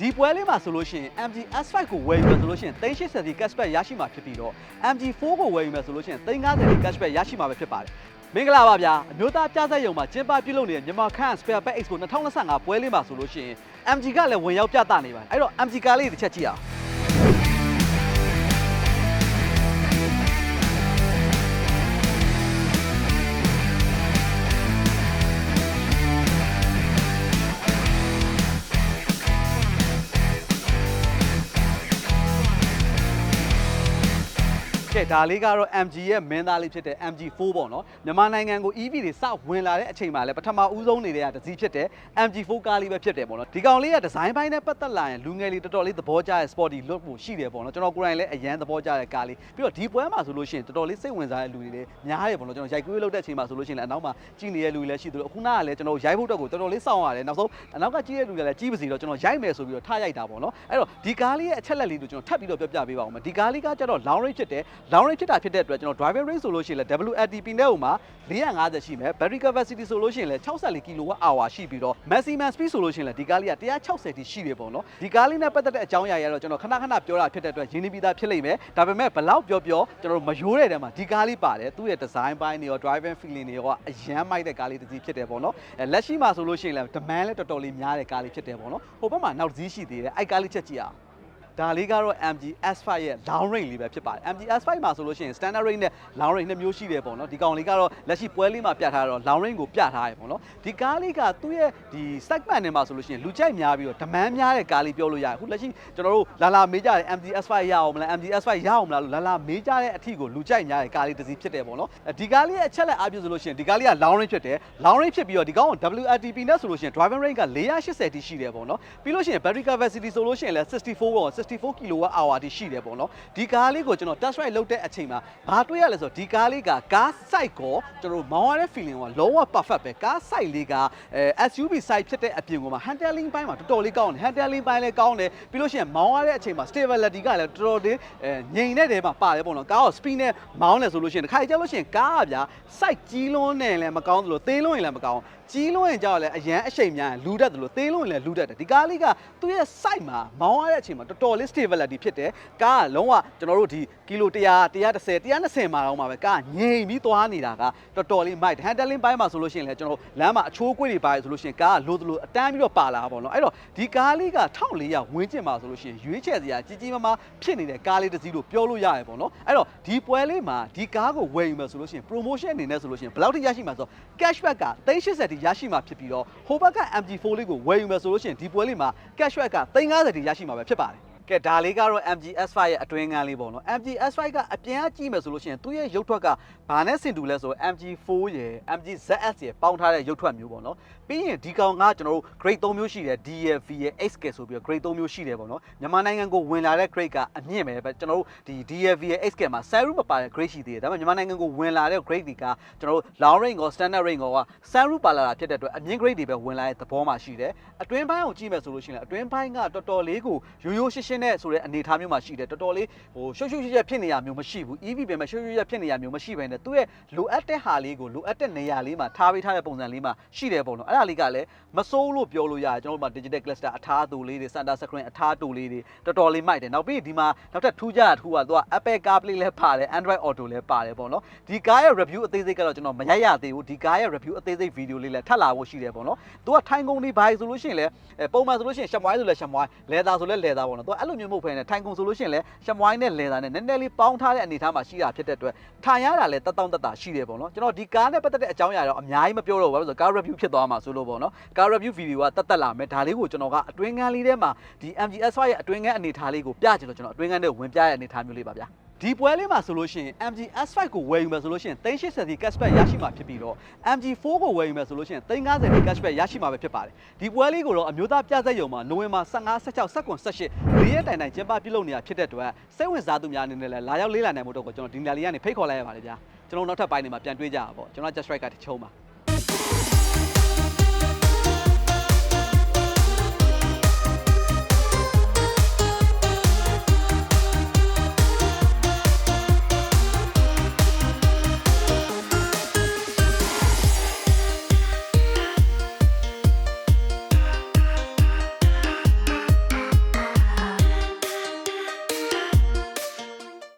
ဒီပွဲလေးမှာဆိုလို့ရှိရင် MG S5 ကိုဝယ်ယူမယ်ဆိုလို့ရှိရင်380ဒီ cashback ရရှိမှာဖြစ်ပြီးတော့ MG4 ကိုဝယ်ယူမယ်ဆိုလို့ရှိရင်350ဒီ cashback ရရှိမှာပဲဖြစ်ပါတယ်မင်္ဂလာပါဗျာအမျိုးသားကြားဆက်ရုံမှာကျင်းပပြုလုပ်နေတဲ့မြန်မာခန့် Spare Pack Expo 2025ပွဲလေးမှာဆိုလို့ရှိရင် MG ကလည်းဝင်ရောက်ပြသနေပါတယ်အဲ့တော့ MG ကားလေးတစ်ချက်ကြည့်အောင် ကဲဒါလေးကတော့ MG ရဲ့မင်းသားလေးဖြစ်တဲ့ MG4 ပေါ့နော်မြန်မာနိုင်ငံကို EV တွေစဝင်လာတဲ့အချိန်မှာလည်းပထမဦးဆုံးနေတဲ့တစ်စီးဖြစ်တဲ့ MG4 ကားလေးပဲဖြစ်တယ်ပေါ့နော်ဒီကောင်လေးကဒီဇိုင်းပိုင်းနဲ့ပတ်သက်လာရင်လူငယ်လေးတော်တော်လေးသဘောကျတဲ့ sporty look ကိုရှိတယ်ပေါ့နော်ကျွန်တော်ကိုယ်တိုင်လည်းအရန်သဘောကျတဲ့ကားလေးပြီးတော့ဒီပွဲမှာဆိုလို့ရှိရင်တော်တော်လေးစိတ်ဝင်စားတဲ့လူတွေလည်းများတယ်ပေါ့နော်ကျွန်တော်ရိုက်ကူးလုပ်တဲ့အချိန်မှာဆိုလို့ရှိရင်လည်းအနောက်မှာကြည့်နေတဲ့လူတွေလည်းရှိသလိုအခုနကလည်းကျွန်တော်ရိုက်ဖို့တော့ကိုတော်တော်လေးစောင့်ရတယ်နောက်ဆုံးအနောက်ကကြည့်တဲ့လူတွေလည်းကြည့်ပါစီတော့ကျွန်တော်ရိုက်မယ်ဆိုပြီးတော့ထားရိုက်တာပေါ့နော်အဲ့တော့ဒီကားလေးရဲ့အချက်လက်လေးကိုကျွန်တော်ထပ်ပြီးတော့ပြောပြပေးပါဦးမယ်ဒီကားလေးကကျတော့ long range ဖြစ်တယ် long range ဖြစ်တာဖြစ်တဲ့အတွက်ကျွန်တော် driving range ဆိုလို့ရှိရင်လည်း WLTP နဲ့ဟိုမှာ450ရှိမယ် battery capacity ဆိုလို့ရှိရင်လည်း64 kWh ရှိပြီးတော့ maximum speed ဆိုလို့ရှိရင်လည်းဒီကားလေးက160တိရှိတယ်ပေါ့နော်ဒီကားလေးနဲ့ပတ်သက်တဲ့အကြောင်းအရာတွေကတော့ကျွန်တော်ခဏခဏပြောတာဖြစ်တဲ့အတွက်ရင်းနှီးပြီးသားဖြစ်လိမ့်မယ်ဒါပေမဲ့ဘလောက်ပြောပြောကျွန်တော်မရိုးတဲ့တဲမှာဒီကားလေးပါတယ်သူ့ရဲ့ design ပိုင်းတွေရော driving feeling တွေရောအရန်မိုက်တဲ့ကားလေးတစ်စီးဖြစ်တယ်ပေါ့နော်အဲလက်ရှိမှာဆိုလို့ရှိရင်လည်း demand လည်းတော်တော်လေးများတဲ့ကားလေးဖြစ်တယ်ပေါ့နော်ဟိုဘက်မှာနောက်တစ်စီးရှိသေးတယ်အဲ့ကားလေးချက်ကြည့်အောင် ဒါလေးကတော့ MG S5 ရဲ့ long range လေးပဲဖြစ်ပါတယ် MG S5 မှာဆိုလို့ရှိရင် standard range နဲ့ long range နှစ်မျိုးရှိတယ်ပေါ့နော်ဒီကောင်လေးကတော့လက်ရှိပွဲလေးမှာပြထားတော့ long range ကိုပြထားရပေါ့နော်ဒီကားလေးကသူ့ရဲ့ဒီ segment နဲ့မှာဆိုလို့ရှိရင်လူကြိုက်များပြီးတော့ demand များတဲ့ကားလေးပြောလို့ရတယ်အခုလက်ရှိကျွန်တော်တို့လာလာမေးကြတယ် MG S5 ရအောင်မလား MG S5 ရအောင်မလားလို့လာလာမေးကြတဲ့အထီကိုလူကြိုက်များတဲ့ကားလေးတစ်စီးဖြစ်တယ်ပေါ့နော်ဒီကားလေးရဲ့အချက်လက်အားဖြင့်ဆိုလို့ရှိရင်ဒီကားလေးက long range ဖြစ်တယ် long range ဖြစ်ပြီးတော့ဒီကောင်က WLTP နဲ့ဆိုလို့ရှိရင် driving range က480တိရှိတယ်ပေါ့နော်ပြီးလို့ရှိရင် battery capacity ဆိုလို့ရှိရင်လည်း64ပေါ့64 kWh hour တိရှိတယ်ပေါ့နော်ဒီကားလေးကိုကျွန်တော် test ride လုပ်တဲ့အချိန်မှာဘာတွေ့ရလဲဆိုတော့ဒီကားလေးကကား site ကိုကျွန်တော်မောင်းရတဲ့ feeling ကလုံးဝ perfect ပဲကား site လေးကအဲ SUV site ဖြစ်တဲ့အပြင်ကမှာ handling ဘိုင်းမှာတော်တော်လေးကောင်းတယ် handling ဘိုင်းလည်းကောင်းတယ်ပြီးလို့ရှိရင်မောင်းရတဲ့အချိန်မှာ stability ကလည်းတော်တော်လေးအဲငြိမ်တဲ့တဲမှာပါတယ်ပေါ့နော်ကားကို speed နဲ့မောင်းတယ်ဆိုလို့ရှိရင်တစ်ခါကြောက်လို့ရှိရင်ကားကဗျာ site ကြီးလွန်းနေလည်းမကောင်းသလိုသေးလွန်းရင်လည်းမကောင်း ကြီးလွန်းရင်ကြောက်လည်းအရန်အရှိန်များရင်လူတတ်တယ်လို့သေးလွန်းရင်လည်းလူတတ်တယ်ဒီကားလေးကသူ့ရဲ့ site မှာမောင်းရတဲ့အချိန်မှာတော်တော်လေး stability ဖြစ်တယ်ကားကလုံးဝကျွန်တော်တို့ဒီကီလို100 130 120မှာတော့မှာပဲကားငြိမ်ပြီးသွားနေတာကတော်တော်လေးမိုက် handling ဘိုင်းမှာဆိုလို့ရှိရင်လည်းကျွန်တော်လမ်းမှာအချိုးကွေ့တွေပါတယ်ဆိုလို့ရှိရင်ကားကလိုသလိုအတန်းပြီးတော့ပါလာတာပေါ့နော်အဲ့တော့ဒီကားလေးက1400ဝင်းကျင်ပါဆိုလို့ရှိရင်ရွေးချယ်စရာကြီးကြီးမားမားဖြစ်နေတဲ့ကားလေးတစ်စီးလို့ပြောလို့ရတယ်ပေါ့နော်အဲ့တော့ဒီပွဲလေးမှာဒီကားကိုဝယ်ယူမယ်ဆိုလို့ရှိရင် promotion အနေနဲ့ဆိုလို့ရှိရင်ဘယ်လောက်ထိရရှိမှာဆိုတော့ cashback က380တိရရှိမှာဖြစ်ပြီးတော့ဟိုဘက်က MG4 လေးကိုဝယ်ယူမယ်ဆိုလို့ရှိရင်ဒီပွဲလေးမှာ cashback က350တိရရှိမှာပဲဖြစ်ပါတယ် ကဲဒါလေးကတော့ MG S5 ရဲ့အတွင်းကန်းလေးပေါ့နော် MG S5 ကအပြင်ကကြည့်မယ်ဆိုလို့ရှိရင်သူ့ရဲ့ရုပ်ထွက်ကဘာနဲ့ဆင်တူလဲဆိုတော့ MG4 ရယ် MG ZS ရယ်ပေါင်းထားတဲ့ရုပ်ထွက်မျိုးပေါ့နော်ပြီးရင်ဒီကောင်ကကျွန်တော်တို့ grade 3မျိုးရှိတယ် DLV ရယ် XK ဆိုပြီးတော့ grade 3မျိုးရှိတယ်ပေါ့နော်မြန်မာနိုင်ငံကိုဝင်လာတဲ့ grade ကအမြင့်ပဲပဲကျွန်တော်တို့ဒီ DLV ရယ် XK မှာ sunroof မပါတဲ့ grade ရှိသေးတယ်ဒါပေမဲ့မြန်မာနိုင်ငံကိုဝင်လာတဲ့ grade တွေကကျွန်တော်တို့ long range ကို standard range ကိုက sunroof ပါလာတာဖြစ်တဲ့အတွက်အမြင့် grade တွေပဲဝင်လာတဲ့သဘောမှာရှိတယ်အတွင်းပိုင်းကိုကြည့်မယ်ဆိုလို့ရှိရင်လည်းအတွင်းပိုင်းကတော်တော်လေးကိုရိုးရိုးရှင်းရှင်းနဲ့ဆိုတဲ့အနေအထားမျိုးမှာရှိတယ်တော်တော်လေးဟိုရှုပ်ရှုပ်ရှက်ရှက်ဖြစ်နေရမျိုးမရှိဘူး EV ပဲမဲ့ရှုပ်ရှုပ်ရှက်ဖြစ်နေရမျိုးမရှိဘဲနဲ့သူ့ရဲ့လိုအပ်တဲ့ဟာလေးကိုလိုအပ်တဲ့နေရာလေးမှာထားပေးထားတဲ့ပုံစံလေးမှာရှိတယ်ပေါ့နော်အဲ့ဒါလေးကလည်းမစိုးလို့ပြောလို့ရတယ်ကျွန်တော်တို့မှာ digital cluster အထားတူလေးတွေ center screen အထားတူလေးတွေတော်တော်လေးမိုက်တယ်နောက်ပြီးဒီမှာနောက်ထပ်ထူးခြားတာထူးကသူက Apple CarPlay လည်းပါတယ် Android Auto လည်းပါတယ်ပေါ့နော်ဒီကားရဲ့ review အသေးစိတ်ကတော့ကျွန်တော်မရိုက်ရသေးဘူးဒီကားရဲ့ review အသေးစိတ် video လေးလည်းထပ်လာဖို့ရှိတယ်ပေါ့နော်သူကထိုင်ကုန်လေးဘာဆိုလို့ရှိရင်လည်းပုံမှန်ဆိုလို့ရှိရင်ရှမွိုင်းဆိုလည်းရှမွိုင်းလဲတာဆိုလည်းလဲတာပေါ့နော်သူကအဲ့လိုမျိုးမဟုတ်ဘဲနဲ့ထိုင်ကုန်ဆိုလို့ရှိရင်လည်းရှမွိုင်းနဲ့လဲတာနဲ့နည်းနည်းလေးပေါင်းထားတဲ့အနေအထားမှာရှိတာဖြစ်တဲ့အတွက်ထိုင်ရတာလည်းတက်တောင့်တက်တာရှိတယ်ပေါ့နော်ကျွန်တော်ဒီကားနဲ့ပတ်သက်တဲ့အကြောင်းအရာတော့အများကြီးမပြောတော့ဘူးဘာလို့လဲဆိုတော့ကား review ဖြစ်သွားမှာဆိုလို့ပေါ့နော်ကား review video ကတက်တက်လာမယ်ဒါလေးကိုကျွန်တော်ကအတွင်းကန်းလေးထဲမှာဒီ MG S5 ရဲ့အတွင်းကန်းအနေအထားလေးကိုပြချင်လို့ကျွန်တော်အတွင်းကန်းနဲ့ဝင်ပြရတဲ့အနေအထားမျိုးလေးပါဗျာ ဒီပွဲလေးမှာဆိုလို့ရှိရင် MG S5 ကိုဝယ်ယူမယ်ဆိုလို့ရှိရင်380ဒီ cashback ရရှိမှာဖြစ်ပြီးတော့ MG4 ကိုဝယ်ယူမယ်ဆိုလို့ရှိရင်350ဒီ cashback ရရှိမှာပဲဖြစ်ပါတယ်ဒီပွဲလေးကိုတော့အမျိုးသားပြသက်ရုံမှာနိုဝင်ဘာ15 16 17 18၄ရက်တိုင်တိုင်ကျင်းပပြုလုပ်နေတာဖြစ်တဲ့အတွက်စိတ်ဝင်စားသူများအနေနဲ့လည်းလာရောက်လေးလာနိုင်မှုတော့ကိုကျွန်တော်ဒီနေရာလေးကနေဖိတ်ခေါ်လိုက်ရပါတယ်ဗျာကျွန်တော်နောက်ထပ်ပိုင်းတွေမှာပြန်တွေ့ကြတာပေါ့ကျွန်တော် just right ကတချုံးပါ